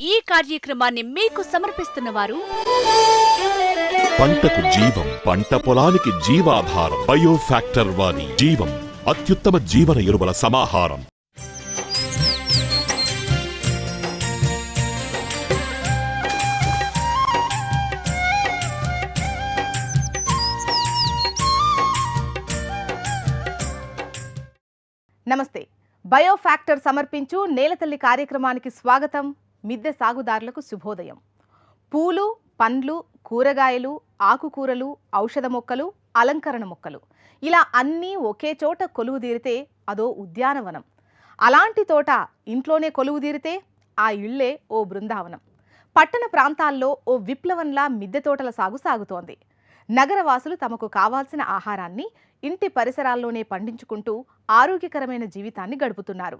ఈ కార్యక్రమాన్ని మీకు సమర్పిస్తున్న వారు పంటకు జీవం పంట పొలానికి జీవాధారం బయో ఫ్యాక్టర్ వారి జీవం అత్యుత్తమ జీవన ఎరువుల సమాహారం. నమస్తే. బయోఫ్యాక్టర్ సమర్పించు నేలతల్లి కార్యక్రమానికి స్వాగతం. మిద్దె సాగుదారులకు శుభోదయం. పూలు పండ్లు కూరగాయలు ఆకుకూరలు ఔషధ మొక్కలు అలంకరణ మొక్కలు. ఇలా అన్నీ ఒకే చోట కొలువు తీరితే అదో ఉద్యానవనం. అలాంటి తోట ఇంట్లోనే కొలువు తీరితే ఆ ఇళ్ళే ఓ బృందావనం. పట్టణ ప్రాంతాల్లో ఓ విప్లవంలా మిద్దె తోటల సాగు సాగుతోంది. నగరవాసులు తమకు కావాల్సిన ఆహారాన్ని ఇంటి పరిసరాల్లోనే పండించుకుంటూ ఆరోగ్యకరమైన జీవితాన్ని గడుపుతున్నారు.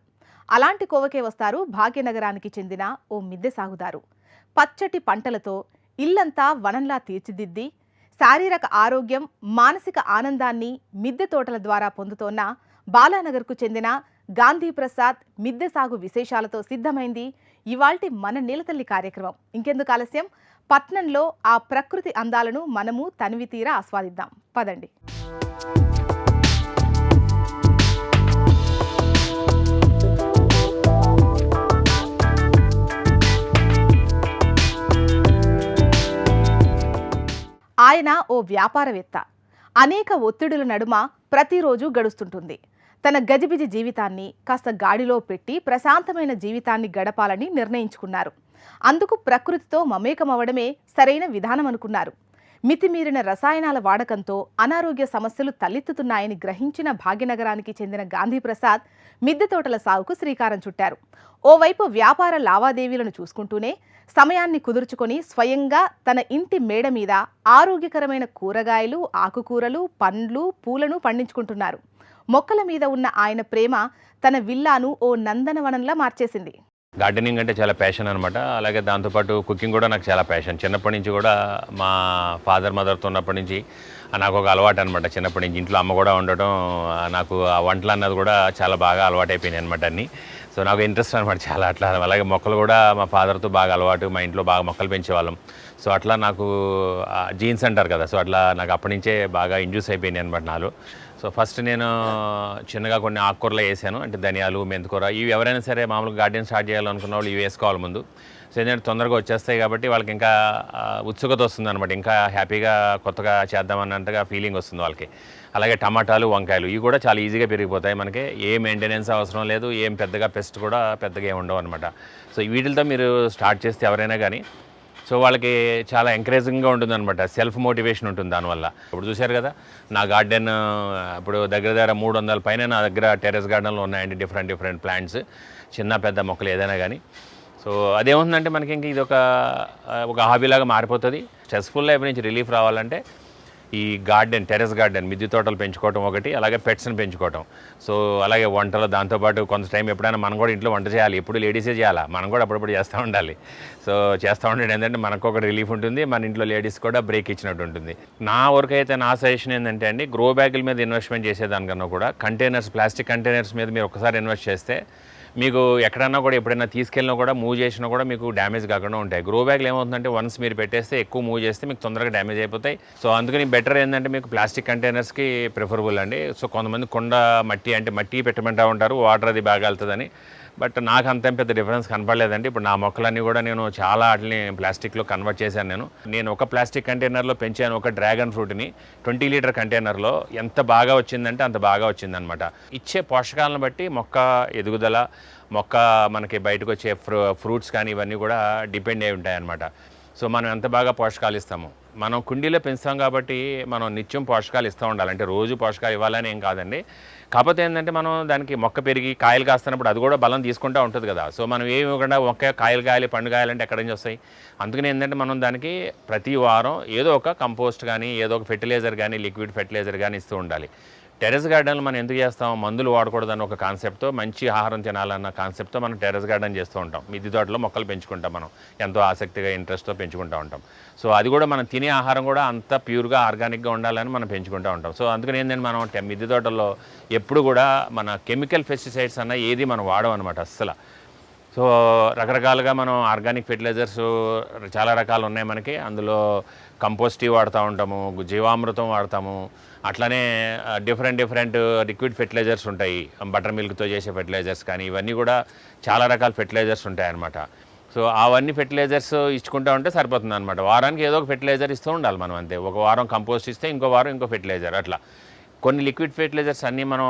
అలాంటి కోవకే వస్తారు భాగ్యనగరానికి చెందిన ఓ మిద్దె సాగుదారు. పచ్చటి పంటలతో ఇల్లంతా వనంలా తీర్చిదిద్ది శారీరక ఆరోగ్యం మానసిక ఆనందాన్ని మిద్దె తోటల ద్వారా పొందుతోన్న బాలానగర్కు చెందిన గాంధీ ప్రసాద్ మిద్దె సాగు విశేషాలతో సిద్ధమైంది. ఇవాల్టి మన నీలతల్లి కార్యక్రమం. ఇంకెందుకు ఆలస్యం? పట్నంలో ఆ ప్రకృతి అందాలను మనము తనివి తీరా ఆస్వాదిద్దాం. పదండి. ఆయన ఓ వ్యాపారవేత్త. అనేక ఒత్తిడుల నడుమ ప్రతిరోజు గడుస్తుంటుంది. తన గజిబిజి జీవితాన్ని కాస్త గాడిలో పెట్టి ప్రశాంతమైన జీవితాన్ని గడపాలని నిర్ణయించుకున్నారు. అందుకు ప్రకృతితో మమేకమవడమే సరైన విధానం అనుకున్నారు మితిమీరిన రసాయనాల వాడకంతో అనారోగ్య సమస్యలు తలెత్తుతున్నాయని గ్రహించిన భాగ్యనగరానికి చెందిన గాంధీ ప్రసాద్ మిద్దె తోటల సాగుకు శ్రీకారం చుట్టారు. ఓవైపు వ్యాపార లావాదేవీలను చూసుకుంటూనే సమయాన్ని కుదుర్చుకొని స్వయంగా తన ఇంటి మేడ మీద ఆరోగ్యకరమైన కూరగాయలు ఆకుకూరలు పండ్లు పూలను పండించుకుంటున్నారు. మొక్కల మీద ఉన్న ఆయన ప్రేమ తన విల్లాను ఓ నందనవనంలా మార్చేసింది. గార్డెనింగ్ అంటే చాలా ప్యాషన్ అనమాట అలాగే దాంతోపాటు కుకింగ్ కూడా నాకు చాలా ప్యాషన్ చిన్నప్పటి నుంచి కూడా మా ఫాదర్ మదర్తో ఉన్నప్పటి నుంచి నాకు ఒక అలవాటు అనమాట చిన్నప్పటి నుంచి. ఇంట్లో అమ్మ కూడా ఉండటం నాకు ఆ వంటలు అన్నది కూడా చాలా బాగా అలవాటు అనమాట అన్ని. సో నాకు ఇంట్రెస్ట్ అనమాట చాలా అట్లా. అలాగే మొక్కలు కూడా మా ఫాదర్తో బాగా అలవాటు మా ఇంట్లో బాగా మొక్కలు పెంచేవాళ్ళం. సో అట్లా నాకు జీన్స్ అంటారు కదా. సో అట్లా నాకు అప్పటి నుంచే బాగా ఇండ్యూస్ అయిపోయినాయి అనమాట నాలో. సో ఫస్ట్ నేను చిన్నగా కొన్ని ఆకుకూరలు వేసాను. అంటే ధనియాలు మెంతికూర ఇవి ఎవరైనా సరే మామూలుగా గార్డెన్ స్టార్ట్ చేయాలనుకున్న వాళ్ళు ఇవి వేసుకోవాలి ముందు. సో ఏంటంటే తొందరగా వచ్చేస్తాయి కాబట్టి వాళ్ళకి ఇంకా ఉత్సుకత వస్తుంది అనమాట ఇంకా హ్యాపీగా కొత్తగా చేద్దామన్నట్టుగా ఫీలింగ్ వస్తుంది వాళ్ళకి. అలాగే టమాటాలు వంకాయలు ఇవి కూడా చాలా ఈజీగా పెరిగిపోతాయి మనకి. ఏ మెయింటెనెన్స్ అవసరం లేదు ఏం పెద్దగా పెస్ట్ కూడా పెద్దగా ఏమి ఉండవు అనమాట సో వీటితో మీరు స్టార్ట్ చేస్తే ఎవరైనా కానీ సో వాళ్ళకి చాలా ఎంకరేజింగ్గా ఉంటుంది అనమాట సెల్ఫ్ మోటివేషన్ ఉంటుంది దానివల్ల. ఇప్పుడు చూశారు కదా నా గార్డెన్ ఇప్పుడు దగ్గర దగ్గర మూడు వందల పైన నా దగ్గర టెరెస్ గార్డెన్లో ఉన్నాయండి డిఫరెంట్ డిఫరెంట్ ప్లాంట్స్ చిన్న పెద్ద మొక్కలు ఏదైనా కానీ సో అదేముందంటే మనకి ఇంక ఇది ఒక ఒక హాబీలాగా మారిపోతుంది. స్ట్రెస్ఫుల్ లైఫ్ నుంచి రిలీఫ్ రావాలంటే ఈ గార్డెన్ టెరెస్ గార్డెన్ మిద్దె తోటలు పెంచుకోవటం ఒకటి అలాగే పెట్స్ని పెంచుకోవటం. సో అలాగే వంటలు దాంతోపాటు కొంత టైం ఎప్పుడైనా మనం కూడా ఇంట్లో వంట చేయాలి. ఎప్పుడు లేడీసే చేయాలా? మనం కూడా అప్పుడప్పుడు చేస్తూ ఉండాలి. సో చేస్తూ ఉండడం ఏంటంటే మనకు ఒక రిలీఫ్ ఉంటుంది. మన ఇంట్లో లేడీస్ కూడా బ్రేక్ ఇచ్చినట్టు ఉంటుంది. నా వరకు అయితే నా సజెషన్ ఏంటంటే అండి గ్రో బ్యాగుల మీద ఇన్వెస్ట్మెంట్ చేసేదానికన్నా కూడా కంటైనర్స్ ప్లాస్టిక్ కంటైనర్స్ మీద మీరు ఒకసారి ఇన్వెస్ట్ చేస్తే మీకు ఎక్కడన్నా కూడా ఎప్పుడైనా తీసుకెళ్ళినా కూడా మూవ్ చేసినా కూడా మీకు డ్యామేజ్ కాకుండా ఉంటాయి. గ్రో బ్యాగ్లు ఏమవుతుందంటే వన్స్ మీరు పెట్టేస్తే ఎక్కువ మూవ్ చేస్తే మీకు తొందరగా డ్యామేజ్ అయిపోతాయి. సో అందుకని బెటర్ ఏంటంటే మీకు ప్లాస్టిక్ కంటైనర్స్కి ప్రిఫరబుల్ అండి. సో కొంతమంది కొండ మట్టి అంటే మట్టి పెట్టమంటా ఉంటారు వాటర్ అది బాగా వెళ్తుందని. బట్ నాకు అంత పెద్ద డిఫరెన్స్ కనపడలేదండి. ఇప్పుడు నా మొక్కలన్నీ కూడా నేను చాలా వాటిని ప్లాస్టిక్లో కన్వర్ట్ చేశాను నేను. నేను ఒక ప్లాస్టిక్ కంటైనర్లో పెంచాను ఒక డ్రాగన్ ఫ్రూట్ని. ట్వంటీ లీటర్ కంటైనర్లో ఎంత బాగా వచ్చిందంటే అంత బాగా వచ్చిందనమాట ఇచ్చే పోషకాలను బట్టి మొక్క ఎదుగుదల మొక్క మనకి బయటకు వచ్చే ఫ్రూ ఫ్రూట్స్ కానీ ఇవన్నీ కూడా డిపెండ్ అయి ఉంటాయి అన్నమాట సో మనం ఎంత బాగా పోషకాలు ఇస్తాము. మనం కుండీలో పెంచుతాం కాబట్టి మనం నిత్యం పోషకాలు ఇస్తూ ఉండాలి. అంటే రోజు పోషకాలు ఇవ్వాలని ఏం కాదండి. కాకపోతే ఏంటంటే మనం దానికి మొక్క పెరిగి కాయలు కాస్తున్నప్పుడు అది కూడా బలం తీసుకుంటూ ఉంటుంది కదా. సో మనం ఏమి ఇవ్వకుండా మొక్క కాయలు కాయాలి పండు కాయాలంటే ఎక్కడి నుంచి వస్తాయి? అందుకని ఏంటంటే మనం దానికి ప్రతి వారం ఏదో ఒక కంపోస్ట్ కానీ ఏదో ఒక ఫెర్టిలైజర్ కానీ లిక్విడ్ ఫెర్టిలైజర్ కానీ ఇస్తూ ఉండాలి. టెరెస్ గార్డెన్లు మనం ఎందుకు చేస్తాం? మందులు వాడకూడదని ఒక కాన్సెప్ట్తో మంచి ఆహారం తినాలన్న కాన్సెప్ట్తో మనం టెరెస్ గార్డెన్ చేస్తూ ఉంటాం. మిద్ది తోటలో మొక్కలు పెంచుకుంటాం మనం. ఎంతో ఆసక్తిగా ఇంట్రెస్ట్తో పెంచుకుంటూ ఉంటాం. సో అది కూడా మనం తినే ఆహారం కూడా అంత ప్యూర్గా ఆర్గానిక్గా ఉండాలని మనం పెంచుకుంటూ ఉంటాం. సో అందుకని ఏంటంటే మనం మిద్ది తోటలో తోటల్లో ఎప్పుడు కూడా మన కెమికల్ పెస్టిసైడ్స్ అన్న ఏది మనం వాడమనమాట అస్సలు. సో రకరకాలుగా మనం ఆర్గానిక్ ఫెర్టిలైజర్స్ చాలా రకాలు ఉన్నాయి మనకి. అందులో కంపోస్టివ్ వాడుతూ ఉంటాము జీవామృతం వాడతాము. అట్లనే డిఫరెంట్ డిఫరెంట్ లిక్విడ్ ఫెర్టిలైజర్స్ ఉంటాయి. బటర్ మిల్క్తో చేసే ఫెర్టిలైజర్స్ కానీ ఇవన్నీ కూడా చాలా రకాల ఫెర్టిలైజర్స్ ఉంటాయి అన్నమాట సో అవన్నీ ఫెర్టిలైజర్స్ ఇచ్చుకుంటా ఉంటే సరిపోతుంది అనమాట వారానికి ఏదో ఒక ఫెర్టిలైజర్ ఇస్తూ ఉండాలి మనం అంతే. ఒక వారం కంపోస్ట్ ఇస్తే ఇంకో వారం ఇంకో ఫెర్టిలైజర్ అట్లా. కొన్ని లిక్విడ్ ఫెర్టిలైజర్స్ అన్నీ మనం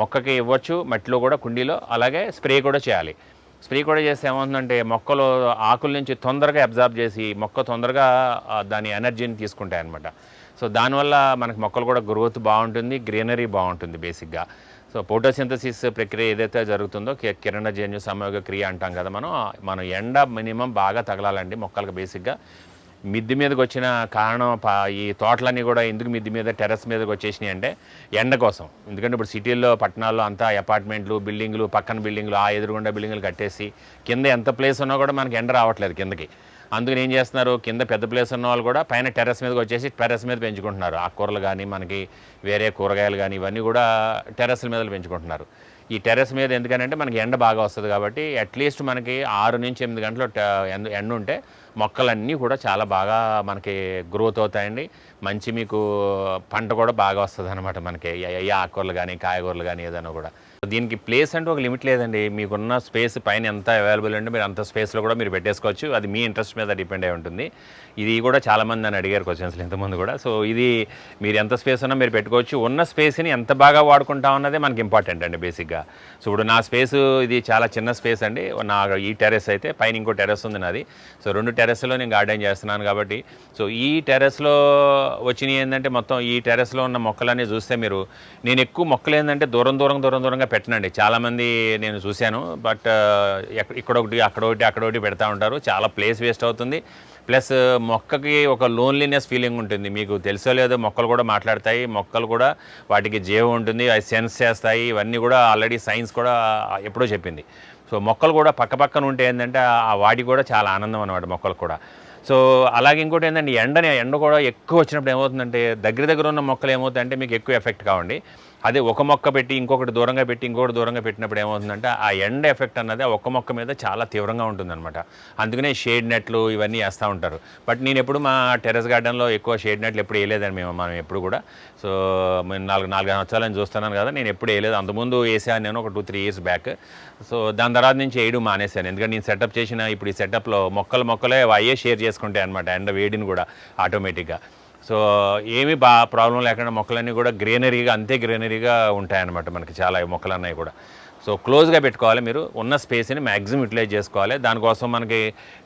మొక్కకి ఇవ్వచ్చు మట్టిలో కూడా కుండీలో. అలాగే స్ప్రే కూడా చేయాలి. స్ప్రే కూడా చేస్తే ఏమవుతుందంటే మొక్కలు ఆకుల నుంచి తొందరగా అబ్జార్బ్ చేసి మొక్క తొందరగా దాని ఎనర్జీని తీసుకుంటాయి అనమాట సో దానివల్ల మనకి మొక్కలు కూడా గ్రోత్ బాగుంటుంది గ్రీనరీ బాగుంటుంది బేసిక్గా సో ఫోటోసింథసిస్ ప్రక్రియ ఏదైతే జరుగుతుందో కిరణజన్యు సంయోగ క్రియ అంటాం కదా మనం మనం ఎండ మినిమం బాగా తగలాలండి మొక్కలకు బేసిక్గా మిద్ది మీదకి వచ్చిన కారణం ఈ తోటలన్నీ కూడా ఎందుకు మిద్ది మీద టెర్రస్ మీదకి వచ్చేసినాయి అంటే ఎండ కోసం. ఎందుకంటే ఇప్పుడు సిటీల్లో పట్టణాల్లో అంతా అపార్ట్మెంట్లు బిల్డింగ్లు పక్కన బిల్డింగ్లు ఆ ఎదురుగుండా బిల్డింగ్లు కట్టేసి కింద ఎంత ప్లేస్ ఉన్నా కూడా మనకి ఎండ రావట్లేదు కిందకి. అందుకని ఏం చేస్తున్నారు? కింద పెద్ద ప్లేస్ ఉన్న వాళ్ళు కూడా పైన టెర్రస్ మీదకి వచ్చేసి టెర్రస్ మీద పెంచుకుంటున్నారు. ఆకుకూరలు కానీ మనకి వేరే కూరగాయలు కానీ ఇవన్నీ కూడా టెర్రస్ల మీద పెంచుకుంటున్నారు. ఈ టెర్రస్ మీద ఎందుకనంటే మనకి ఎండ బాగా వస్తుంది కాబట్టి అట్లీస్ట్ మనకి ఆరు నుంచి ఎనిమిది గంటలు ఎండ ఎండ ఉంటే మొక్కలన్నీ కూడా చాలా బాగా మనకి గ్రోత్ అవుతాయండి. మంచి మీకు పంట కూడా బాగా వస్తుంది అనమాట మనకి ఏ ఆకుకూరలు కానీ కాయగూరలు కానీ ఏదైనా కూడా. దీనికి ప్లేస్ అంటే ఒక లిమిట్ లేదండి. మీకున్న స్పేస్ పైన ఎంత అవైలబుల్ అంటే మీరు అంత స్పేస్లో కూడా మీరు పెట్టేసుకోవచ్చు. అది మీ ఇంట్రెస్ట్ మీద డిపెండ్ అయి ఉంటుంది. ఇది కూడా చాలామంది నన్ను అడిగారు క్వశ్చన్స్లో ఇంతమంది కూడా. సో ఇది మీరు ఎంత స్పేస్ ఉన్నా మీరు పెట్టుకోవచ్చు. ఉన్న స్పేస్ని ఎంత బాగా వాడుకుంటాం అన్నదే మనకి ఇంపార్టెంట్ అండి బేసిక్గా సో ఇప్పుడు నా స్పేస్ ఇది చాలా చిన్న స్పేస్ అండి. నా ఈ టెర్రస్ అయితే పైన ఇంకో టెర్రస్ ఉంది నాది. సో రెండు టెర్రస్లో నేను గార్డెన్ చేస్తున్నాను కాబట్టి. సో ఈ టెర్రస్లో వచ్చినాయి ఏంటంటే మొత్తం ఈ టెర్రస్లో ఉన్న మొక్కలన్నీ చూస్తే మీరు నేను ఎక్కువ మొక్కలు ఏంటంటే దూరం దూరం దూరం దూరంగా పెట్టనండి. చాలామంది నేను చూశాను. బట్ ఇక్కడ ఒకటి అక్కడ ఒకటి అక్కడ ఒకటి పెడతా ఉంటారు. చాలా ప్లేస్ వేస్ట్ అవుతుంది. ప్లస్ మొక్కకి ఒక లోన్లీనెస్ ఫీలింగ్ ఉంటుంది. మీకు తెలుసో లేదో మొక్కలు కూడా మాట్లాడతాయి. మొక్కలు కూడా వాటికి జీవం ఉంటుంది. అవి సెన్స్ చేస్తాయి. ఇవన్నీ కూడా ఆల్రెడీ సైన్స్ కూడా ఎప్పుడో చెప్పింది. సో మొక్కలు కూడా పక్క పక్కన ఉంటే ఏంటంటే ఆ వాటికి కూడా చాలా ఆనందం అనమాట మొక్కలు కూడా. సో అలాగే ఇంకోటి ఏంటంటే ఎండని ఎండ కూడా ఎక్కువ వచ్చినప్పుడు ఏమవుతుందంటే దగ్గర దగ్గర ఉన్న మొక్కలు ఏమవుతాయంటే మీకు ఎక్కువ ఎఫెక్ట్ కావండి. అదే ఒక మొక్క పెట్టి ఇంకొకటి దూరంగా పెట్టి ఇంకొకటి దూరంగా పెట్టినప్పుడు ఏమవుతుందంటే ఆ ఎండ ఎఫెక్ట్ అన్నది ఆ ఒక్క మొక్క మీద చాలా తీవ్రంగా ఉంటుందన్నమాట. అందుకనే షేడ్ నెట్లు ఇవన్నీ వేస్తూ ఉంటారు. బట్ నేను ఎప్పుడు మా టెర్రస్ గార్డెన్లో ఎక్కువ షేడ్ నెట్లు ఎప్పుడు వేయలేదని మేము మనం ఎప్పుడు కూడా. సో నేను నాలుగు నాలుగు సంవత్సరాలని చూస్తున్నాను కదా నేను ఎప్పుడు వేయలేదు. అంతకుముందు వేసాను నేను ఒక two three years back. So దాని తర్వాత నుంచి వేయడం మానేశాను. ఎందుకంటే నేను సెటప్ చేసిన ఇప్పుడు ఈ సెటప్లో మొక్కలు మొక్కలే అయ్యే షేర్ చేసుకుంటాయి అనమాట ఎండ వేడిని కూడా ఆటోమేటిక్గా. సో ఏమీ బా ప్రాబ్లం లేకుండా మొక్కలన్నీ కూడా గ్రీనరీగా అంతే గ్రీనరీగా ఉంటాయన్నమాట మనకి చాలా ఈ మొక్కలు అన్నీ కూడా. సో క్లోజ్గా పెట్టుకోవాలి మీరు. ఉన్న స్పేస్ని మ్యాక్సిమం యూటిలైజ్ చేసుకోవాలి. దానికోసం మనకి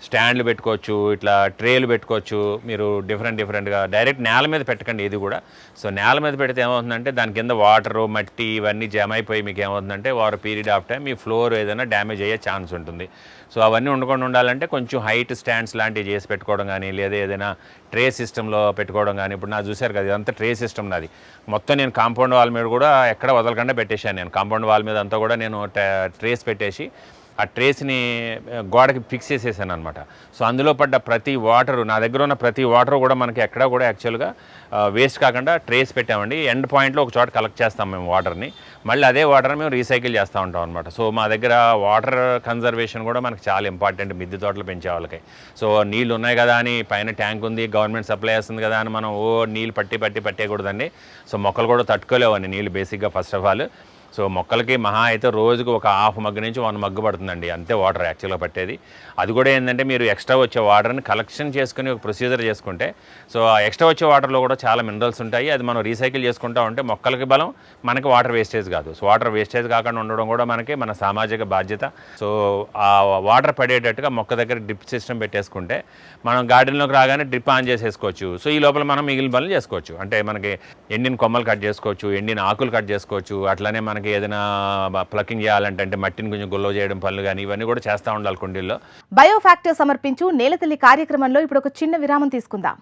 స్టాండ్లు పెట్టుకోవచ్చు ఇట్లా ట్రేలు పెట్టుకోవచ్చు. మీరు డిఫరెంట్ డిఫరెంట్గా డైరెక్ట్ నేల మీద పెట్టకండి ఇది కూడా. సో నేల మీద పెడితే ఏమవుతుందంటే దాని కింద వాటర్ మట్టి ఇవన్నీ జమ అయిపోయి మీకు ఏమవుతుందంటే వారు పీరియడ్ ఆఫ్ టైం మీ ఫ్లోర్ ఏదైనా డ్యామేజ్ అయ్యే ఛాన్స్ ఉంటుంది. సో అవన్నీ ఉండకుండా ఉండాలంటే కొంచెం హైట్ స్టాండ్స్ లాంటివి చేసి పెట్టుకోవడం కానీ లేదా ఏదైనా ట్రే సిస్టంలో పెట్టుకోవడం కానీ ఇప్పుడు నా చూశారు కదా ఇదంతా ట్రే సిస్టమ్ నాది. మొత్తం నేను కాంపౌండ్ వాల్ మీద కూడా ఎక్కడ వదలకుండా పెట్టేశాను నేను. కాంపౌండ్ వాల్ మీద అంతా కూడా నేను ట్రేస్ పెట్టేసి ఆ ట్రేస్ని గోడకి ఫిక్స్ చేసేసాను అనమాట సో అందులో పడ్డ ప్రతి వాటర్ నా దగ్గర ఉన్న ప్రతి వాటర్ కూడా మనకి ఎక్కడా కూడా యాక్చువల్గా వేస్ట్ కాకుండా ట్రేస్ పెట్టామండి. ఎండ్ పాయింట్లో ఒక చోట కలెక్ట్ చేస్తాం మేము వాటర్ని. మళ్ళీ అదే వాటర్ మేము రీసైకిల్ చేస్తూ ఉంటాం అనమాట సో మా దగ్గర వాటర్ కన్జర్వేషన్ కూడా మనకు చాలా ఇంపార్టెంట్ మిద్దె తోటలు పెంచే వాళ్ళకి. సో నీళ్ళు ఉన్నాయి కదా అని పైన ట్యాంక్ ఉంది గవర్నమెంట్ సప్లై చేస్తుంది కదా అని మనం ఓ నీళ్ళు పట్టి పట్టి పట్టేయకూడదండి. సో మొక్కలు కూడా తట్టుకోలేవండి నీళ్ళు బేసిక్గా ఫస్ట్ ఆఫ్ ఆల్. సో మొక్కలకి మహా అయితే రోజుకు ఒక హాఫ్ మగ్గు నుంచి వన్ మగ్గు పడుతుందండి. అంతే వాటర్ యాక్చువల్గా పట్టేది. అది కూడా ఏంటంటే మీరు ఎక్స్ట్రా వచ్చే వాటర్ని కలెక్షన్ చేసుకుని ఒక ప్రొసీజర్ చేసుకుంటే సో ఆ ఎక్స్ట్రా వచ్చే వాటర్లో కూడా చాలా మినరల్స్ ఉంటాయి. అది మనం రీసైకిల్ చేసుకుంటా ఉంటే మొక్కలకి బలం మనకి వాటర్ వేస్టేజ్ కాదు. సో వాటర్ వేస్టేజ్ కాకుండా ఉండడం కూడా మనకి మన సామాజిక బాధ్యత. సో ఆ వాటర్ పడేటట్టుగా మొక్క దగ్గర డ్రిప్ సిస్టమ్ పెట్టేసుకుంటే మనం గార్డెన్లోకి రాగానే డ్రిప్ ఆన్ చేసేసుకోవచ్చు. సో ఈ లోపల మనం మిగిలిన పనులు చేసుకోవచ్చు. అంటే మనకి ఎండిన కొమ్మలు కట్ చేసుకోవచ్చు ఎండిన ఆకులు కట్ చేసుకోవచ్చు. అట్లానే మనకి ఏదైనా ప్లకింగ్ చేయాలంటే అంటే మట్టిని కొంచెం గుల్లో చేయడం పనులు కానీ ఇవన్నీ కూడా చేస్తూ ఉండాలి కుండీల్లో. బయోఫ్యాక్టర్ సమర్పించు నేలతల్లి కార్యక్రమంలో ఇప్పుడు ఒక చిన్న విరామం తీసుకుందాం.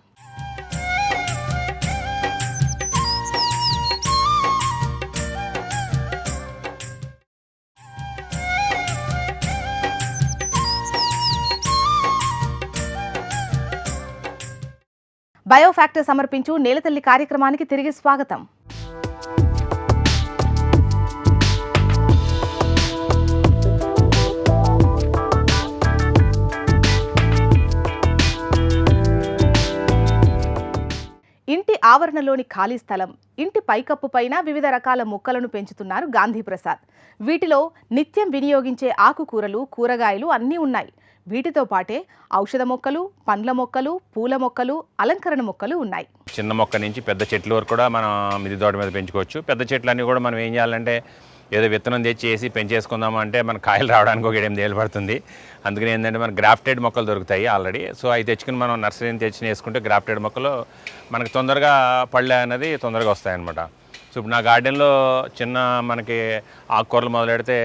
బయోఫ్యాక్టర్ సమర్పించు నేలతల్లి కార్యక్రమానికి తిరిగి స్వాగతం. ఇంటి ఆవరణలోని ఖాళీ స్థలం ఇంటి పైకప్పు పైన వివిధ రకాల మొక్కలను పెంచుతున్నారు గాంధీ ప్రసాద్. వీటిలో నిత్యం వినియోగించే ఆకుకూరలు కూరగాయలు అన్నీ ఉన్నాయి. వీటితో పాటే ఔషధ మొక్కలు పండ్ల మొక్కలు పూల మొక్కలు అలంకరణ మొక్కలు ఉన్నాయి. చిన్న మొక్క నుంచి పెద్ద చెట్ల వరకు కూడా మనం మిది తోట మీద పెంచుకోవచ్చు. పెద్ద చెట్లు అన్నీ కూడా మనం ఏం చేయాలంటే ఏదో విత్తనం తెచ్చి వేసి పెంచేసుకుందాం అంటే మన కాయలు రావడానికి ఒక ఎనిమిది ఏళ్ళు పడుతుంది. అందుకని ఏంటంటే మన గ్రాఫ్టెడ్ మొక్కలు దొరుకుతాయి ఆల్రెడీ. సో అవి తెచ్చుకుని మనం నర్సరీని తెచ్చి వేసుకుంటే గ్రాఫ్టెడ్ మొక్కలు మనకి తొందరగా పళ్ళే అనేది తొందరగా వస్తాయన్నమాట. సో ఇప్పుడు నా గార్డెన్లో చిన్న మనకి ఆకుకూరలు మొదలెడితే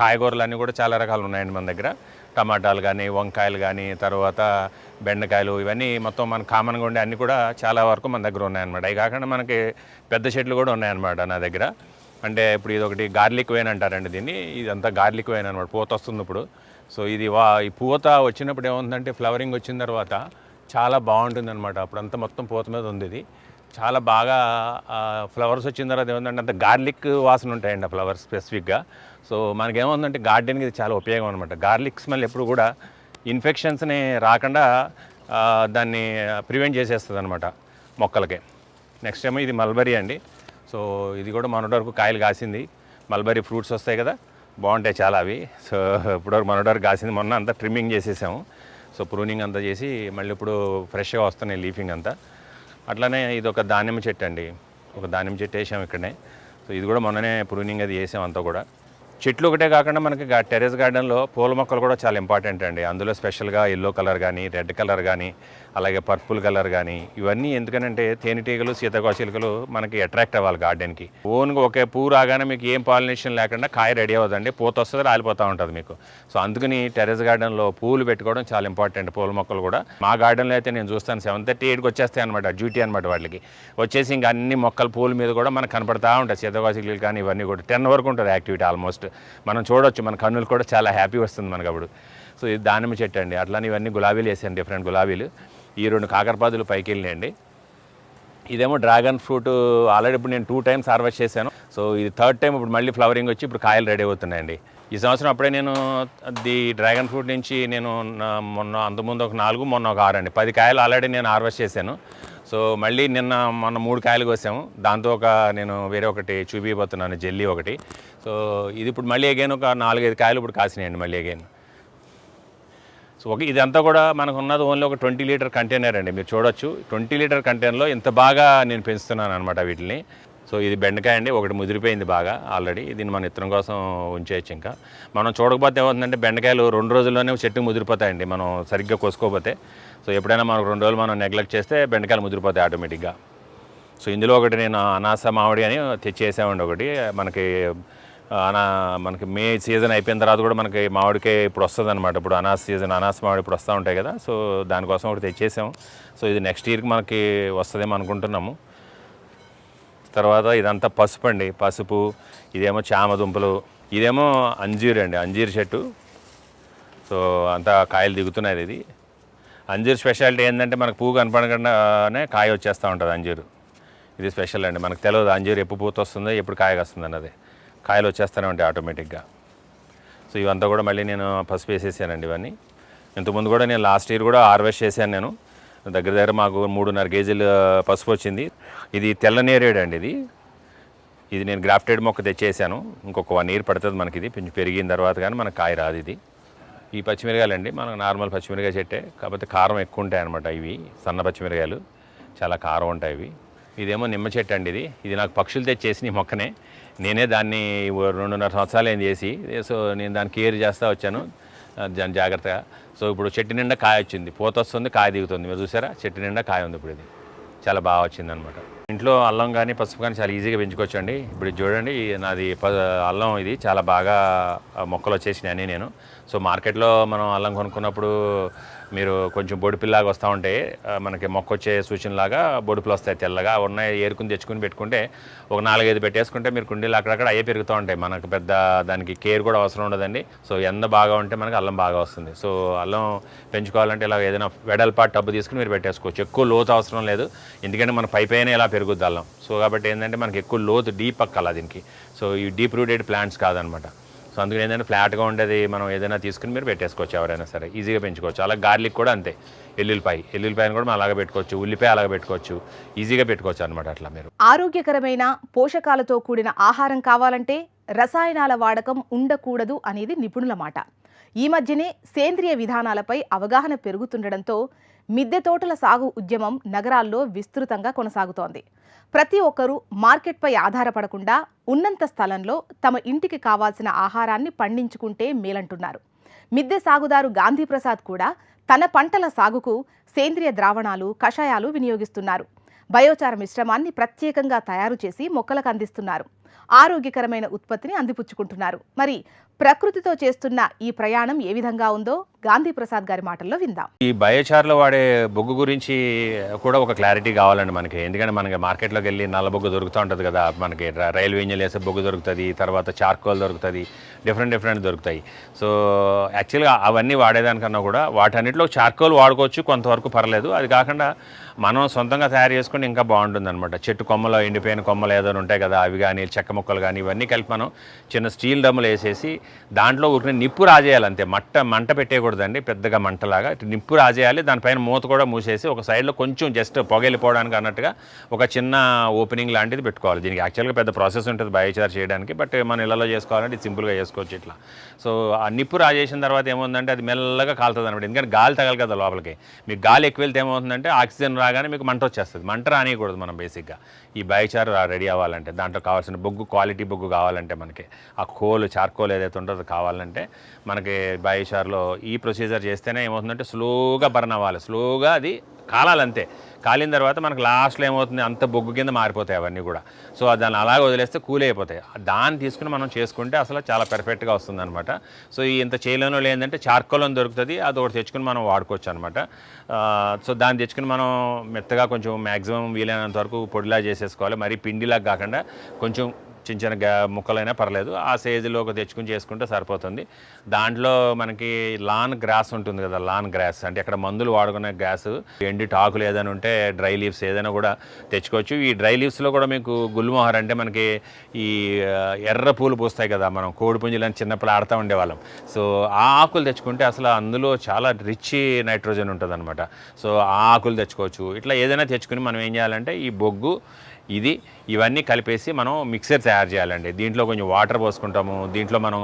కాయగూరలు అన్నీ కూడా చాలా రకాలు ఉన్నాయండి మన దగ్గర. టమాటాలు కానీ వంకాయలు కానీ తర్వాత బెండకాయలు ఇవన్నీ మొత్తం మన కామన్గా ఉండే అన్నీ కూడా చాలా వరకు మన దగ్గర ఉన్నాయన్నమాట. అవి కాకుండా మనకి పెద్ద చెట్లు కూడా ఉన్నాయన్నమాట నా దగ్గర. అంటే ఇప్పుడు ఇది ఒకటి గార్లిక్ వేన్ అంటారండి దీన్ని. ఇదంతా గార్లిక్ వేన్ అనమాట పూత వస్తుంది ఇప్పుడు. సో ఇది వా ఈ పూత వచ్చినప్పుడు ఏముందంటే ఫ్లవరింగ్ వచ్చిన తర్వాత చాలా బాగుంటుంది అనమాట అప్పుడంతా మొత్తం పూత మీద ఉంది ఇది. చాలా బాగా ఫ్లవర్స్ వచ్చిన తర్వాత ఏముందంటే అంత గార్లిక్ వాసన ఉంటాయండి ఆ ఫ్లవర్స్ స్పెసిఫిక్గా. సో మనకేముందంటే గార్డెన్కి ఇది చాలా ఉపయోగం అనమాట గార్లిక్ స్మెల్ ఎప్పుడు కూడా ఇన్ఫెక్షన్స్ని రాకుండా దాన్ని ప్రివెంట్ చేసేస్తుంది అనమాట మొక్కలకి. నెక్స్ట్ ఏమో ఇది మల్బరీ అండి. సో ఇది కూడా మొన్నటి వరకు కాయలు కాసింది. మల్బరీ ఫ్రూట్స్ వస్తాయి కదా బాగుంటాయి చాలా అవి. సో ఇప్పటివరకు మొన్నటి వరకు కాసింది. మొన్న అంతా ట్రిమ్మింగ్ చేసేసాము. సో ప్రూనింగ్ అంతా చేసి మళ్ళీ ఇప్పుడు ఫ్రెష్గా వస్తున్నాయి లీఫింగ్ అంతా. అట్లానే ఇది ఒక దానిమ్మ చెట్టు అండి. ఒక దానిమ్మ చెట్టు వేసాం ఇక్కడనే. సో ఇది కూడా మొన్ననే ప్రూనింగ్ అది వేసాం అంతా కూడా. చెట్లు ఒకటే కాకుండా మనకి టెరెస్ టెర్రస్ గార్డెన్లో పూల మొక్కలు కూడా చాలా ఇంపార్టెంట్ అండి. అందులో స్పెషల్గా ఎల్లో కలర్ కానీ రెడ్ కలర్ కానీ అలాగే పర్పుల్ కలర్ కానీ ఇవన్నీ ఎందుకనంటే తేనెటీగలు సీతాకోచిలుకలు మనకి అట్రాక్ట్ అవ్వాలి గార్డెన్కి. ఓన్గా ఒకే పువ్వు రాగానే మీకు ఏం పాలినేషన్ లేకుండా కాయ రెడీ అవ్వదండి పూత వస్తుంది రాలిపోతూ ఉంటుంది మీకు. సో అందుకని టెర్రస్ గార్డెన్లో పూలు పెట్టుకోవడం చాలా ఇంపార్టెంట్ పూల మొక్కలు కూడా. మా గార్డెన్లో అయితే నేను చూస్తాను సెవెన్ థర్టీ ఎయిట్కి వచ్చేస్తాయి అనమాట డ్యూటీ అనమాట వాళ్ళకి. వచ్చేసి ఇంకా అన్ని మొక్కల పూల మీద కూడా మనకు కనపడతా ఉంటాయి సీతాకోచిలుకలు కానీ ఇవన్నీ కూడా. టెన్ వరకు ఉంటుంది యాక్టివిటీ ఆల్మోస్ట్. మనం చూడొచ్చు మన కన్నులు కూడా చాలా హ్యాపీ వస్తుంది మనకు అప్పుడు. సో ఇది దానిమ్మ చెట్టు అండి. అట్లానే ఇవన్నీ గులాబీలు వేసాను డిఫరెంట్ గులాబీలు. ఈ రెండు కాకరపాదులు పైకి వెళ్ళినాయండి ఇదేమో డ్రాగన్ ఫ్రూట్ ఆల్రెడీ ఇప్పుడు నేను టూ టైమ్స్ హార్వెస్ట్ చేశాను. సో ఇది థర్డ్ టైం ఇప్పుడు మళ్ళీ ఫ్లవరింగ్ వచ్చి ఇప్పుడు కాయలు రెడీ అవుతున్నాయండి. ఈ సంవత్సరం అప్పుడే నేను ది డ్రాగన్ ఫ్రూట్ నుంచి నేను మొన్న అంతకుముందు ఒక నాలుగు మొన్న ఒక ఆరు అండి పది కాయలు ఆల్రెడీ నేను హార్వెస్ట్ చేశాను. సో మళ్ళీ నిన్న మొన్న మూడు కాయలు కోసాము. దాంతో ఒక నేను వేరే ఒకటి చూపిపోతున్నాను జెల్లీ ఒకటి. సో ఇది ఇప్పుడు మళ్ళీ అగైన్ ఒక నాలుగైదు కాయలు ఇప్పుడు కాసినాయండి మళ్ళీ అగైన్ సో ఒక ఇదంతా కూడా మనకు ఉన్నది ఓన్లీ ఒక ట్వంటీ లీటర్ కంటైనర్ అండి. మీరు చూడొచ్చు. ట్వంటీ లీటర్ కంటైనర్లో ఇంత బాగా నేను పెంచుతున్నాను అనమాట వీటిని. సో ఇది బెండకాయ అండి ఒకటి ముదిరిపోయింది బాగా ఆల్రెడీ. దీన్ని మన ఇత్తనం కోసం ఉంచేయచ్చు ఇంకా. మనం చూడకపోతే ఏమవుతుందంటే బెండకాయలు రెండు రోజుల్లోనే చెట్టు ముదిరిపోతాయండి మనం సరిగ్గా కోసుకోకపోతే. సో ఎప్పుడైనా మనకు రెండు రోజులు మనం నెగ్లెక్ట్ చేస్తే బెండకాయలు ముదిరిపోతాయి ఆటోమేటిక్గా. సో ఇందులో ఒకటి నేను అనాస మామిడి అని తెచ్చేసామండి ఒకటి. మనకి అనా మనకి మే సీజన్ అయిపోయిన తర్వాత కూడా మనకి మామిడికాయ ఇప్పుడు వస్తుంది అనమాట ఇప్పుడు అనాస సీజన్ అనాస మామిడి ఇప్పుడు వస్తూ ఉంటాయి కదా. సో దానికోసం ఒకటి తెచ్చేసాము. సో ఇది నెక్స్ట్ ఇయర్కి మనకి వస్తుందేమో అనుకుంటున్నాము. తర్వాత ఇదంతా పసుపు అండి. పసుపు ఇదేమో చామ దుంపలు ఇదేమో అంజీర్ అండి. అంజీర్ చెట్టు. సో అంతా కాయలు దిగుతున్నాయి ఇది. అంజీర్ స్పెషాలిటీ ఏంటంటే మనకు పువ్వు కనపడకుండానే కాయ వచ్చేస్తూ ఉంటుంది అంజీరు. ఇది స్పెషల్ అండి. మనకు తెలియదు అంజీరు ఎప్పుడు పూత వస్తుందో ఎప్పుడు కాయ వస్తుంది అన్నది కాయలు వచ్చేస్తూనే ఉంటాయి ఆటోమేటిక్గా. సో ఇవంతా కూడా మళ్ళీ నేను పసుపు వేసేసానండి ఇవన్నీ. ఇంతకుముందు కూడా నేను లాస్ట్ ఇయర్ కూడా హార్వెస్ట్ చేశాను నేను. దగ్గర దగ్గర మాకు మూడున్నర కేజీలు పసుపు వచ్చింది. ఇది తెల్ల నేరేడు అండి ఇది. ఇది నేను గ్రాఫ్టెడ్ మొక్క తెచ్చేసాను. ఇంకొక వన్ ఇయర్ పడుతుంది మనకి ఇది. కొంచెం పెరిగిన తర్వాత కానీ మనకు కాయ రాదు ఇది. ఈ పచ్చిమిరకాయలు అండి మనకు నార్మల్ పచ్చిమిరకాయ చెట్టే. కాకపోతే కారం ఎక్కువ ఉంటాయి అనమాట ఇవి సన్న పచ్చిమిరకాయలు చాలా కారం ఉంటాయి ఇవి. ఇదేమో నిమ్మ చెట్టు అండి ఇది. ఇది నాకు పక్షులు తెచ్చేసిన ఈ మొక్కనే. నేనే దాన్ని రెండున్నర సంవత్సరాలు ఏం చేసి సో నేను దాన్ని కేర్ చేస్తూ వచ్చాను. జాగ్రత్తగా. సో ఇప్పుడు చెట్టు నిండా కాయ వచ్చింది. పూత వస్తుంది కాయ దిగుతుంది. మీరు చూసారా? చెట్టు నిండా కాయ ఉంది ఇప్పుడు ఇది. చాలా బాగా వచ్చింది అనమాట ఇంట్లో అల్లం కానీ పసుపు కానీ చాలా ఈజీగా పెంచుకోవచ్చు అండి ఇప్పుడు చూడండి నాది ప అల్లం ఇది. చాలా బాగా మొక్కలు వచ్చేసినాయి అని నేను. సో మార్కెట్లో మనం అల్లం కొనుక్కున్నప్పుడు మీరు కొంచెం బొడిపిల్లాగా వస్తూ ఉంటే మనకి మొక్క వచ్చే సూచనలాగా బొడుపులు వస్తాయి తెల్లగా. ఉన్నాయి ఏరుకుని తెచ్చుకుని పెట్టుకుంటే ఒక నాలుగైదు పెట్టేసుకుంటే మీరు కుండీలు అక్కడక్కడ అయ్యే పెరుగుతూ ఉంటాయి. మనకు పెద్ద దానికి కేర్ కూడా అవసరం ఉండదండి. సో ఎంత బాగా ఉంటే మనకి అల్లం బాగా వస్తుంది. సో అల్లం పెంచుకోవాలంటే ఇలా ఏదైనా వెడల్పాటు టబ్బు తీసుకుని మీరు పెట్టేసుకోవచ్చు. ఎక్కువ లోతు అవసరం లేదు. ఎందుకంటే మన పై పైన ఇలా పెరుగుద్ది అల్లం. సో కాబట్టి ఏంటంటే మనకి ఎక్కువ లోతు డీప్ అక్కల దీనికి. సో ఈ డీప్ రూటెడ్ ప్లాంట్స్ కాదనమాట. సో అందుకని ఏంటంటే ఫ్లాట్గా ఉండేది మనం ఏదైనా తీసుకుని మీరు పెట్టేసుకోవచ్చు ఎవరైనా సరే. ఈజీగా పెంచుకోవచ్చు. అలా గార్లిక్ కూడా అంతే. ఎల్లుల్లిపాయ. ఎల్లుల్లిపాయను కూడా మనం అలాగే పెట్టుకోవచ్చు. ఉల్లిపాయ అలాగే పెట్టుకోవచ్చు. ఈజీగా పెట్టుకోవచ్చు అనమాట అట్లా మీరు. ఆరోగ్యకరమైన పోషకాలతో కూడిన ఆహారం కావాలంటే రసాయనాల వాడకం ఉండకూడదు అనేది నిపుణుల మాట. ఈ మధ్యనే సేంద్రియ విధానాలపై అవగాహన పెరుగుతుండడంతో మిద్దె తోటల సాగు ఉద్యమం నగరాల్లో విస్తృతంగా కొనసాగుతోంది. ప్రతి ఒక్కరూ మార్కెట్పై ఆధారపడకుండా ఉన్నంత స్థలంలో తమ ఇంటికి కావాల్సిన ఆహారాన్ని పండించుకుంటే మేలంటున్నారు. మిద్దె సాగుదారు గాంధీ ప్రసాద్ కూడా తన పంటల సాగుకు సేంద్రియ ద్రావణాలు కషాయాలు వినియోగిస్తున్నారు. బయోచార మిశ్రమాన్ని ప్రత్యేకంగా తయారు చేసి మొక్కలకు అందిస్తున్నారు. ఆరోగ్యకరమైన ఉత్పత్తిని అందిపుచ్చుకుంటున్నారు. మరి ప్రకృతితో చేస్తున్న ఈ ప్రయాణం ఏ విధంగా ఉందో గాంధీ ప్రసాద్ గారి మాటల్లో విందాం. ఈ బయోచార్లో వాడే బొగ్గు గురించి కూడా ఒక క్లారిటీ కావాలండి మనకి. ఎందుకంటే మనకి మార్కెట్లోకి వెళ్ళి నల్ల బొగ్గు దొరుకుతూ ఉంటుంది కదా. మనకి రైల్వే ఇంజిన్ వేసే బొగ్గు దొరుకుతుంది తర్వాత చార్కోల్ దొరుకుతుంది డిఫరెంట్ డిఫరెంట్ దొరుకుతాయి. సో యాక్చువల్గా అవన్నీ వాడేదానికన్నా కూడా వాటన్నిటిలో చార్కోల్ వాడుకోవచ్చు కొంతవరకు పర్లేదు. అది కాకుండా మనం సొంతంగా తయారు చేసుకుంటే ఇంకా బాగుంటుంది అనమాట చెట్టు కొమ్మలో ఎండిపోయిన కొమ్మలు ఏదైనా ఉంటాయి కదా అవి కానీ చెక్క ముక్కలు కానీ ఇవన్నీ కలిపి మనం చిన్న స్టీల్ డమ్ములు వేసేసి దాంట్లో ఊరిని నిప్పు రాజేయాలి అంతే. మట్ట మంట పెట్టేయకూడదండి. పెద్దగా మంటలాగా. నిప్పు రాజేయాలి. దానిపైన మూత కూడా మూసేసి ఒక సైడ్లో కొంచెం జస్ట్ పొగలిపోవడానికి అన్నట్టుగా ఒక చిన్న ఓపెనింగ్ లాంటిది పెట్టుకోవాలి. దీనికి యాక్చువల్గా పెద్ద ప్రాసెస్ ఉంటుంది బయోచార్ చేయడానికి బట్ మనం ఇళ్ళలో చేసుకోవాలంటే ఇది సింపుల్గా చేసుకోవచ్చు ఇట్లా. సో ఆ నిప్పు రాజేసిన తర్వాత ఏమవుతుందంటే అది మెల్లగా కాలుతుంది అనమాట ఎందుకంటే గాలి తగలి కదా లోపలికి. మీకు గాలి ఎక్కువ వెళ్తే ఏమవుతుందంటే ఆక్సిజన్ రాగానే మీకు మంట వచ్చేస్తుంది. మంట రానియకూడదు మనం బేసిక్గా. ఈ బయోచార్ రెడీ అవ్వాలంటే దాంట్లో కావాల్సిన బొగ్గు క్వాలిటీ బొగ్గు కావాలంటే మనకి ఆ కోల్ చార్కోల్ ఏదైతే ఉంటుందో అది కావాలంటే మనకి బయోచార్లో ఈ ప్రొసీజర్ చేస్తేనే ఏమవుతుందంటే స్లోగా బర్న్ అవ్వాలి. స్లోగా అది కాలాలంతే. కాలిన తర్వాత మనకు లాస్ట్లో ఏమవుతుంది? అంత బొగ్గు కింద మారిపోతాయి అవన్నీ కూడా. సో దాన్ని అలాగే వదిలేస్తే కూల్ అయిపోతాయి. దాన్ని తీసుకుని మనం చేసుకుంటే అసలు చాలా పెర్ఫెక్ట్గా వస్తుంది అనమాట సో ఈ ఇంత చేయలేనో లేదంటే ఏంటంటే చార్కోల్ అని దొరుకుతుంది. అది ఒకటి తెచ్చుకుని మనం వాడుకోవచ్చు అనమాట సో దాన్ని తెచ్చుకుని మనం మెత్తగా కొంచెం మ్యాక్సిమం వీలైనంత వరకు పొడిలా చేసేసుకోవాలి. మరీ పిండిలాగా కాకుండా కొంచెం చిన్న చిన్న గా ముక్కలైనా పర్లేదు. ఆ సైజులోకి తెచ్చుకుని చేసుకుంటే సరిపోతుంది. దాంట్లో మనకి లాన్ గ్రాస్ ఉంటుంది కదా లాన్ గ్రాస్ అంటే అక్కడ మందులు వాడుకునే గ్యాస్ ఎండి టాకులు ఏదైనా ఉంటే డ్రై లీవ్స్ ఏదైనా కూడా తెచ్చుకోవచ్చు. ఈ డ్రై లీవ్స్లో కూడా మీకు గుల్మోహర్ అంటే మనకి ఈ ఎర్ర పూలు పూస్తాయి కదా మనం కోడి పుంజులని చిన్నప్పుడు ఆడుతూ ఉండేవాళ్ళం. సో ఆ ఆకులు తెచ్చుకుంటే అసలు అందులో చాలా రిచ్ నైట్రోజన్ ఉంటుంది అనమాట సో ఆ ఆకులు తెచ్చుకోవచ్చు. ఇట్లా ఏదైనా తెచ్చుకుని మనం ఏం చేయాలంటే ఈ బొగ్గు ఇది ఇవన్నీ కలిపేసి మనం మిక్సర్ తయారు చేయాలండి. దీంట్లో కొంచెం వాటర్ పోసుకుంటాము. దీంట్లో మనం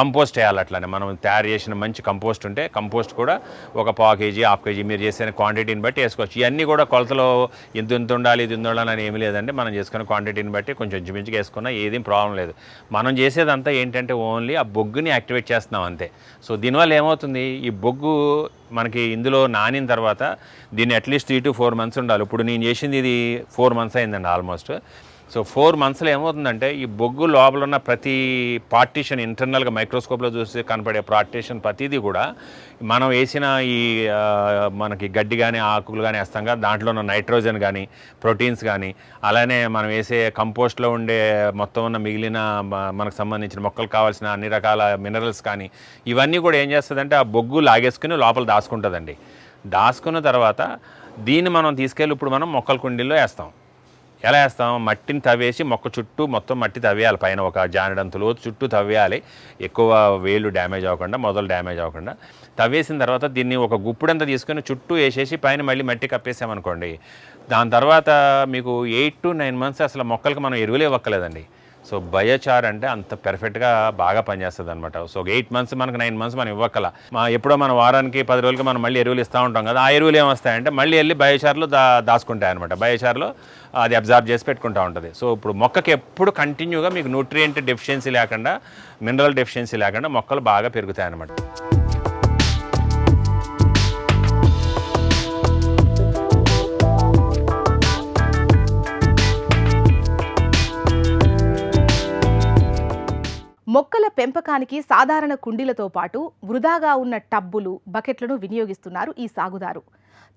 కంపోస్ట్ వేయాలి అట్లానే. మనం తయారు చేసిన మంచి కంపోస్ట్ ఉంటే కంపోస్ట్ కూడా ఒక పావు కేజీ హాఫ్ కేజీ మీరు చేసిన క్వాంటిటీని బట్టి వేసుకోవచ్చు. ఇవన్నీ కూడా కొలతలో ఇంత ఇంత ఉండాలి ఇది ఉండాలని ఉండాలి అని ఏమి లేదండి. మనం చేసుకున్న క్వాంటిటీని బట్టి కొంచెం ఇంచుమించుగా వేసుకున్నా ఏదీ ప్రాబ్లం లేదు. మనం చేసేదంతా ఏంటంటే ఓన్లీ ఆ బొగ్గుని యాక్టివేట్ చేస్తున్నాం అంతే. సో దీనివల్ల ఏమవుతుంది? ఈ బొగ్గు మనకి ఇందులో నానిన తర్వాత దీన్ని at least three to four months ఉండాలి. ఇప్పుడు నేను చేసింది ఇది ఫోర్ మంత్స్ అయిందండి ఆల్మోస్ట్ సో ఫోర్ మంత్స్లో ఏమవుతుందంటే ఈ బొగ్గు లోపల ఉన్న ప్రతి పార్టీషన్ ఇంటర్నల్గా మైక్రోస్కోప్లో చూస్తే కనపడే పార్టీషన్ ప్రతిదీ కూడా మనం వేసిన ఈ మనకి గడ్డి కానీ ఆకులు కానీ వేస్తాం కదా దాంట్లో ఉన్న నైట్రోజన్ కానీ ప్రోటీన్స్ కానీ అలానే మనం వేసే కంపోస్ట్లో ఉండే మొత్తం ఉన్న మిగిలిన మనకు సంబంధించిన మొక్కలకు కావాల్సిన అన్ని రకాల మినరల్స్ కానీ ఇవన్నీ కూడా ఏం చేస్తుందంటే ఆ బొగ్గు లాగేసుకుని లోపల దాచుకుంటుందండి. దాచుకున్న తర్వాత దీన్ని మనం తీసుకెళ్ళి ఇప్పుడు మనం మొక్కల కుండీల్లో వేస్తాం. ఎలా వేస్తాం? మట్టిని తవ్వేసి మొక్క చుట్టూ మొత్తం మట్టి తవ్వేయాలి పైన ఒక జానడంత లోతు చుట్టూ తవ్వేయాలి. ఎక్కువ వేళ్ళు డ్యామేజ్ అవ్వకుండా మొదలు డ్యామేజ్ అవ్వకుండా. తవ్వేసిన తర్వాత దీన్ని ఒక గుప్పుడంతా తీసుకొని చుట్టూ వేసేసి పైన మళ్ళీ మట్టి కప్పేసామనుకోండి. దాని తర్వాత మీకు ఎయిట్ టు నైన్ మంత్స్ అసలు మొక్కలకు మనం ఎరువులే ఇవ్వక్కలేదండి సో బయోచార్ అంటే అంత పెర్ఫెక్ట్గా బాగా పనిచేస్తుంది అనమాట సో ఎయిట్ మంత్స్ మనకు నైన్ మంత్స్ మనం ఇవ్వక్కల. మా ఎప్పుడో మన వారానికి పది రోజులకి మనం మళ్ళీ ఎరువులు ఇస్తూ ఉంటాం కదా ఆ ఎరువులు ఏమొస్తాయంటే మళ్ళీ వెళ్ళి బయోచార్లో దా దాచుకుంటాయి అనమాట బయోచార్లో అది అబ్జార్బ్ చేసి పెట్టుకుంటూ ఉంటుంది. సో ఇప్పుడు మొక్కకి ఎప్పుడు కంటిన్యూగా మీకు న్యూట్రియంట్ డెఫిషియన్సీ లేకుండా మినరల్ డెఫిషియన్సీ లేకుండా మొక్కలు బాగా పెరుగుతాయి అనమాట మొక్కల పెంపకానికి సాధారణ కుండీలతో పాటు వృధాగా ఉన్న టబ్బులు బకెట్లను వినియోగిస్తున్నారు ఈ సాగుదారు.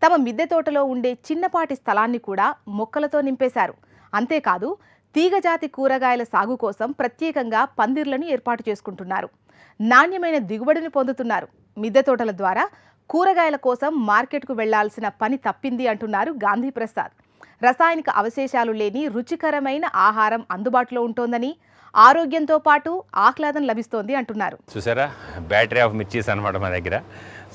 తమ మిద్దె తోటలో ఉండే చిన్నపాటి స్థలాన్ని కూడా మొక్కలతో నింపేశారు. అంతేకాదు తీగజాతి కూరగాయల సాగు కోసం ప్రత్యేకంగా పందిర్లను ఏర్పాటు చేసుకుంటున్నారు. నాణ్యమైన దిగుబడిని పొందుతున్నారు. మిద్దె తోటల ద్వారా కూరగాయల కోసం మార్కెట్కు వెళ్ళాల్సిన పని తప్పింది అంటున్నారు గాంధీ ప్రసాద్. రసాయనిక అవశేషాలు లేని రుచికరమైన ఆహారం అందుబాటులో ఉంటోందని ఆరోగ్యంతో పాటు ఆహ్లాదం లభిస్తోంది అంటున్నారు. చూసారా? బ్యాటరీ ఆఫ్ మిర్చీస్ అనమాట మా దగ్గర.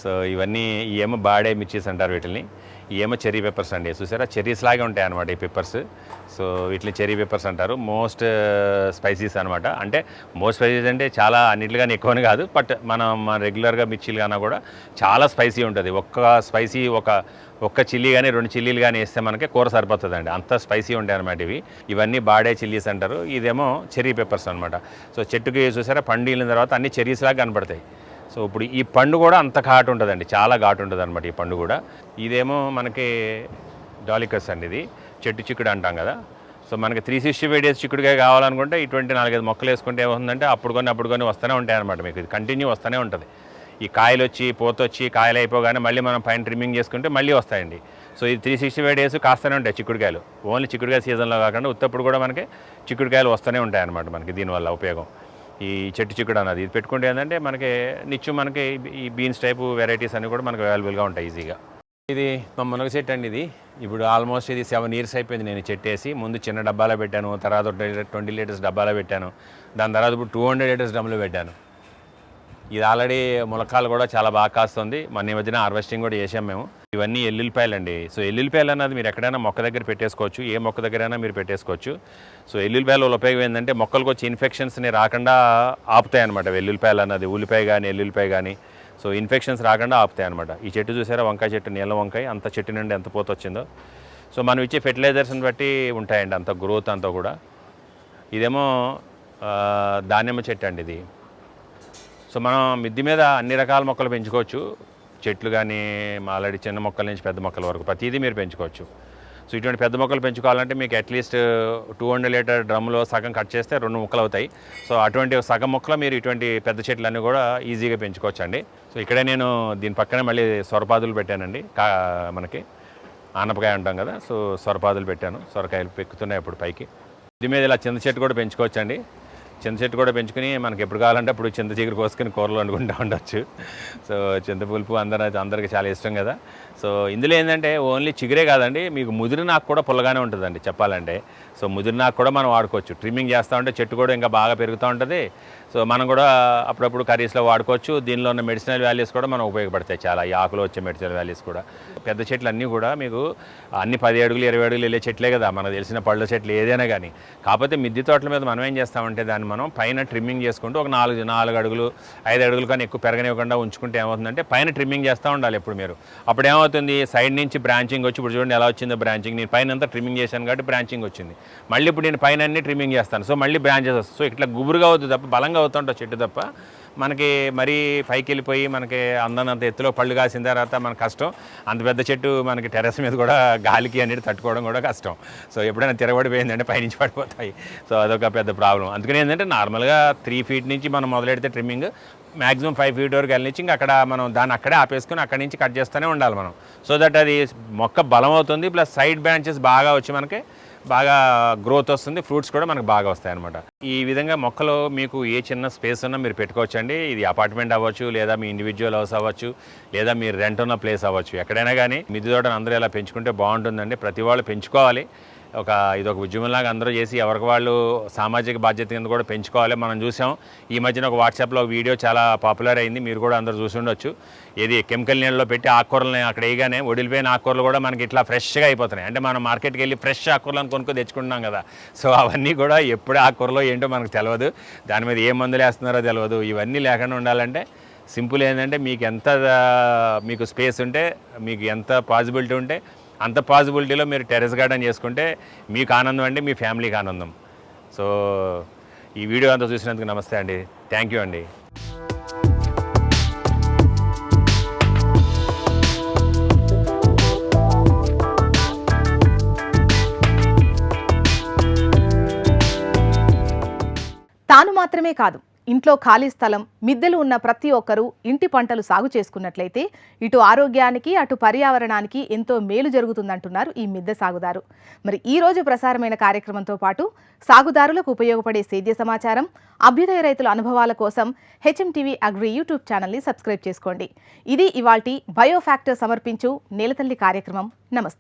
సో ఇవన్నీ ఏమో బాడే మిర్చీస్ అంటారు వీటిని ఏమో చెర్రీ పెప్పర్స్ అండి. చూసారా? చెర్రీస్ లాగే ఉంటాయి అనమాట ఈ పెప్పర్స్ సో వీటిని చెర్రీ పెప్పర్స్ అంటారు. మోస్ట్ స్పైసీస్ అనమాట అంటే మోస్ట్ స్పైసీస్ అంటే చాలా అన్నిటిగానే ఎక్కువని కాదు. బట్ మనం మన రెగ్యులర్గా మిర్చిలు కన్నా కూడా చాలా స్పైసీ ఉంటుంది. ఒక్క స్పైసీ ఒక ఒక్క చిల్లీ కానీ రెండు చిల్లీలు కానీ వేస్తే మనకి కూర సరిపోతుందండి. అంత స్పైసీ ఉంటాయి అనమాట ఇవి. ఇవన్నీ బాడే చిల్లీస్ అంటారు. ఇదేమో చెర్రీ పెప్పర్స్ అనమాట సో చెట్టుకి చూసారా? పండిన తర్వాత అన్ని చెర్రీస్ లాగా కనపడతాయి. సో ఇప్పుడు ఈ పండు కూడా అంత ఘాటు ఉంటుందండి చాలా ఘాటు ఉంటుంది అనమాట ఈ పండు కూడా. ఇదేమో మనకి డాలికస్ అండి ఇది చెట్టు చిక్కుడు అంటాం కదా. సో మనకి త్రీ సిక్స్టీ ఫైవ్ డేస్ చిక్కుడుగా కావాలనుకుంటే ఇటువంటి నాలుగైదు మొక్కలు వేసుకుంటే ఏమవుతుందంటే అప్పుడు కొన్ని అప్పుడు కొన్ని వస్తూనే ఉంటాయి అనమాట మీకు. ఇది కంటిన్యూ వస్తూనే ఉంటుంది. ఈ కాయలు వచ్చి పోతొచ్చి కాయలు అయిపోగానే మళ్ళీ మనం పైన ట్రిమ్మింగ్ చేసుకుంటే మళ్ళీ వస్తాయండి. సో ఇది త్రీ సిక్స్టీ ఫైవ్ డేస్ కాస్తూనే ఉంటాయి చిక్కుడుకాయలు. ఓన్లీ చిక్కుడుకాయ సీజన్లో కాకుండా ఉత్తప్పుడు కూడా మనకి చిక్కుడుకాయలు వస్తూనే ఉంటాయి అనమాట మనకి దీనివల్ల ఉపయోగం. ఈ చెట్టు చిక్కుడు అన్నది. ఇది పెట్టుకుంటే ఏంటంటే మనకి నిత్యం మనకి ఈ బీన్స్ టైపు వెరైటీస్ అన్నీ కూడా మనకు అవైలబుల్గా ఉంటాయి ఈజీగా. ఇది మా మునగ చెట్టు అండి ఇది. ఇప్పుడు ఆల్మోస్ట్ ఇది సెవెన్ ఇయర్స్ అయిపోయింది నేను చెట్టేసి ముందు చిన్న డబ్బాలో పెట్టాను తర్వాత ట్వంటీ లీటర్స్ డబ్బాలో పెట్టాను. దాని తర్వాత ఇప్పుడు టూ హండ్రెడ్ లీటర్స్ డబ్బాలో పెట్టాను. ఇది ఆల్రెడీ ములకాలు కూడా చాలా బాగా కాస్తుంది. మన ఈ మధ్యన హార్వెస్టింగ్ కూడా చేసాం మేము. ఇవన్నీ ఎల్లుల్లిపాయలు అండి సో ఎల్లుల్లిపాయలు అన్నది మీరు ఎక్కడైనా మొక్క దగ్గర పెట్టేసుకోవచ్చు. ఏ మొక్క దగ్గరైనా మీరు పెట్టేసుకోవచ్చు. సో ఎల్లుల్లిపాయల వల్ల ఉపయోగం ఏంటంటే మొక్కలకు వచ్చి ఇన్ఫెక్షన్స్ని రాకుండా ఆపుతాయి అనమాట వెల్లుల్లిపాయలు అన్నది ఉల్లిపాయ కానీ ఎల్లుల్లిపాయ కానీ సో ఇన్ఫెక్షన్స్ రాకుండా ఆపుతాయి అనమాట ఈ చెట్టు చూసారా? వంకాయ చెట్టు నీళ్ళ వంకాయ. అంత చెట్టు నుండి ఎంత పోత వచ్చిందో. సో మనం ఇచ్చే ఫెర్టిలైజర్స్ని బట్టి ఉంటాయండి అంత గ్రోత్ అంతా కూడా. ఇదేమో దానిమ్మ చెట్టు అండి ఇది. సో మనం మిద్ది మీద అన్ని రకాల మొక్కలు పెంచుకోవచ్చు. చెట్లు కానీ ఆల్రెడీ చిన్న మొక్కల నుంచి పెద్ద మొక్కల వరకు ప్రతిదీ మీరు పెంచుకోవచ్చు. సో ఇటువంటి పెద్ద మొక్కలు పెంచుకోవాలంటే మీకు at least two hundred liter డ్రమ్లో సగం కట్ చేస్తే రెండు మొక్కలు అవుతాయి. సో అటువంటి సగం మొక్కలు మీరు ఇటువంటి పెద్ద చెట్లన్నీ కూడా ఈజీగా పెంచుకోవచ్చు అండి సో ఇక్కడే నేను దీని పక్కనే మళ్ళీ సొరపాదులు పెట్టానండి. కా మనకి ఆనపకాయ అంటాం కదా సో సొరపాదులు పెట్టాను. సొరకాయలు పెక్కుతున్నాయి అప్పుడు పైకి. దీని మీద ఇలా చింత చెట్టు కూడా పెంచుకోవచ్చండి. చింత చెట్టు కూడా పెంచుకుని మనకి ఎప్పుడు కావాలంటే అప్పుడు చింత చిగురు కోసుకుని కూరలు వండుకుంటూ ఉండొచ్చు. సో చింత పులుపు అందరూ అందరికీ చాలా ఇష్టం కదా. సో ఇందులో ఏంటంటే ఓన్లీ చిగురే కాదండి మీకు ముదిరినాకు కూడా పుల్లగానే ఉంటుందండి చెప్పాలంటే. సో ముదిరినాకు కూడా మనం వాడుకోవచ్చు. ట్రిమ్మింగ్ చేస్తూ ఉంటే చెట్టు కూడా ఇంకా బాగా పెరుగుతూ ఉంటుంది. సో మనం కూడా అప్పుడప్పుడు కర్రీస్లో వాడుకోవచ్చు. దీనిలో ఉన్న మెడిసినల్ వాల్యూస్ కూడా మనం ఉపయోగపడతాయి చాలా. ఈ ఆకులో వచ్చే మెడిసినల్ వాల్యూస్ కూడా. పెద్ద చెట్లు అన్నీ కూడా మీకు అన్ని పది అడుగులు ఇరవై అడుగులు వెళ్ళే చెట్లే కదా. మనకు తెలిసిన పళ్ళ చెట్లు ఏదైనా కానీ. కాకపోతే మిద్దె తోటల మీద మనం ఏం చేస్తామంటే దాన్ని మనం పైన ట్రిమ్మింగ్ చేసుకుంటూ ఒక నాలుగు నాలుగు అడుగులు ఐదు అడుగులు కానీ ఎక్కువ పెరగనివ్వకుండా ఉంచుకుంటే ఏమవుతుందంటే పైన ట్రిమ్మింగ్ చేస్తూ ఉండాలి ఎప్పుడు మీరు. అప్పుడు ఏమవుతుంది? సైడ్ నుంచి బ్రాంచింగ్ వచ్చి ఇప్పుడు చూడండి ఎలా వచ్చిందో బ్రాంచింగ్ నేను పైన అంతా ట్రిమ్మింగ్ చేశాను కాబట్టి బ్రాంచింగ్ వచ్చింది. మళ్ళీ ఇప్పుడు నేను పైన అన్ని ట్రిమ్మింగ్ చేస్తాను. సో మళ్ళీ బ్రాంచెస్ వస్తాయి. సో ఇట్లా గుబురుగా అవుతుంది తప్ప బలంగా అవుతుంటుంది చెట్టు తప్ప. మనకి మరీ పైకి వెళ్ళిపోయి మనకి అందనంత ఎత్తులో పళ్ళు కాసిన తర్వాత మన కష్టం. అంత పెద్ద చెట్టు మనకి టెర్రస్ మీద కూడా గాలికి అనేది తట్టుకోవడం కూడా కష్టం. సో ఎప్పుడైనా తిరగబడిపోయిందంటే పైనుంచి పడిపోతాయి. సో అదొక పెద్ద ప్రాబ్లం అందుకని ఏంటంటే నార్మల్గా త్రీ ఫీట్ నుంచి మనం మొదలెడితే ట్రిమ్మింగ్ మ్యాక్సిమం ఫైవ్ ఫీట్ వరకు వెళ్ళనిచ్చి ఇంకా అక్కడ మనం దాన్ని అక్కడే ఆపేసుకుని అక్కడి నుంచి కట్ చేస్తూనే ఉండాలి మనం. సో దట్ అది మొక్క బలం అవుతుంది ప్లస్ సైడ్ బ్రాంచెస్ బాగా వచ్చి మనకి బాగా గ్రోత్ వస్తుంది ఫ్రూట్స్ కూడా మనకు బాగా వస్తాయి అనమాట ఈ విధంగా మొక్కలు మీకు ఏ చిన్న స్పేస్ ఉన్నా మీరు పెట్టుకోవచ్చండి. ఇది అపార్ట్మెంట్ అవ్వచ్చు లేదా మీ ఇండివిజువల్ హౌస్ అవ్వచ్చు లేదా మీరు రెంట్ ఉన్న ప్లేస్ అవ్వచ్చు. ఎక్కడైనా కానీ మిద్దె తోటను అందరూ ఇలా పెంచుకుంటే బాగుంటుందండి. ప్రతి వాళ్ళు పెంచుకోవాలి. ఒక ఇది ఒక ఉద్యమంలాగా అందరూ చేసి ఎవరికి వాళ్ళు సామాజిక బాధ్యత కింద కూడా పెంచుకోవాలి. మనం చూసాం ఈ మధ్యన ఒక వాట్సాప్లో ఒక వీడియో చాలా పాపులర్ అయింది. మీరు కూడా అందరూ చూసి ఉండొచ్చు. ఏది కెమికల్ నీళ్ళలో పెట్టి ఆకుకూరలని అక్కడ వేయగానే వడిలిపోయిన ఆకుకూరలు కూడా మనకి ఇట్లా ఫ్రెష్గా అయిపోతున్నాయి. అంటే మనం మార్కెట్కి వెళ్ళి ఫ్రెష్ ఆకుకూరలను కొనుక్కొని తెచ్చుకుంటున్నాం కదా. సో అవన్నీ కూడా ఎప్పుడు ఆకుకూరలో ఏంటో మనకు తెలియదు దాని మీద ఏ మందులు వేస్తున్నారో తెలియదు ఇవన్నీ లేకుండా ఉండాలంటే సింపుల్ ఏంటంటే మీకు ఎంత మీకు స్పేస్ ఉంటే మీకు ఎంత పాసిబిలిటీ ఉంటే అంత పాసిబిలిటీలో మీరు టెరెస్ గార్డెన్ చేసుకుంటే మీకు ఆనందం అండి మీ ఫ్యామిలీకి ఆనందం. సో ఈ వీడియో అంతా చూసినందుకు నమస్తే అండి. థ్యాంక్ యూ అండి. తాను మాత్రమే కాదు ఇంట్లో ఖాళీ స్థలం మిద్దెలు ఉన్న ప్రతి ఒక్కరూ ఇంటి పంటలు సాగు చేసుకున్నట్లయితే ఇటు ఆరోగ్యానికి అటు పర్యావరణానికి ఎంతో మేలు జరుగుతుందంటున్నారు ఈ మిద్దె సాగుదారు. మరి ఈ రోజు ప్రసారమైన కార్యక్రమంతో పాటు సాగుదారులకు ఉపయోగపడే సేద్య సమాచారం అభ్యుదయ రైతుల అనుభవాల కోసం హెచ్ఎంటీవీ అగ్రి యూట్యూబ్ ఛానల్ని సబ్స్క్రైబ్ చేసుకోండి. ఇది ఇవాల్టి బయోఫ్యాక్టర్ సమర్పించు నేలతల్లి కార్యక్రమం. నమస్తే.